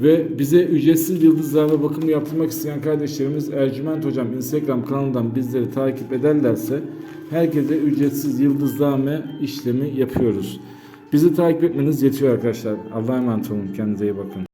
Ve bize ücretsiz yıldızlarla bakımı yaptırmak isteyen kardeşlerimiz Ercüment Hocam Instagram kanalından bizleri takip ederlerse herkese ücretsiz yıldızlame işlemi yapıyoruz. Bizi takip etmeniz yetiyor arkadaşlar. Allah'a emanet olun. Kendinize iyi bakın.